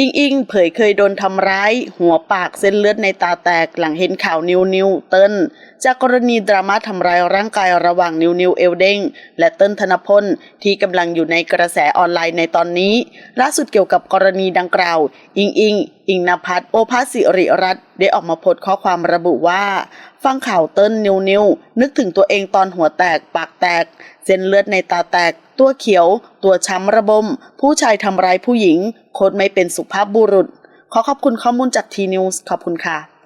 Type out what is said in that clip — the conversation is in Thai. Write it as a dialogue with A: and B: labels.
A: อิงอิงเผยเคยโดนทำร้าย หัวปากเส้นเลือดในตาแตกหลังเห็นข่าวนิวนิวเติ้ลจากกรณีดราม่าทำร้ายร่างกายระหว่างนิวนิวเอลเด้งและเติ้ลธนพลที่กำลังอยู่ในกระแสออนไลน์ในตอนนี้ ล่าสุดเกี่ยวกับกรณีดังกล่าว อิงอิงอิงนภัสโอภาสสิริรัตน์ได้ออกมาโพสต์ข้อความระบุว่า ฟังข่าวเติ้ลนิวนิวนึกถึงตัวเองตอนหัวแตกปากแตก เส้นเลือดในตาแตก ตัวเขียว ตัวช้ำระบม ผู้ชายทำร้ายผู้หญิง โคตรไม่เป็นสุภาพบุรุษ ขอขอบคุณข้อมูลจากทีนิวส์ขอบคุณค่ะ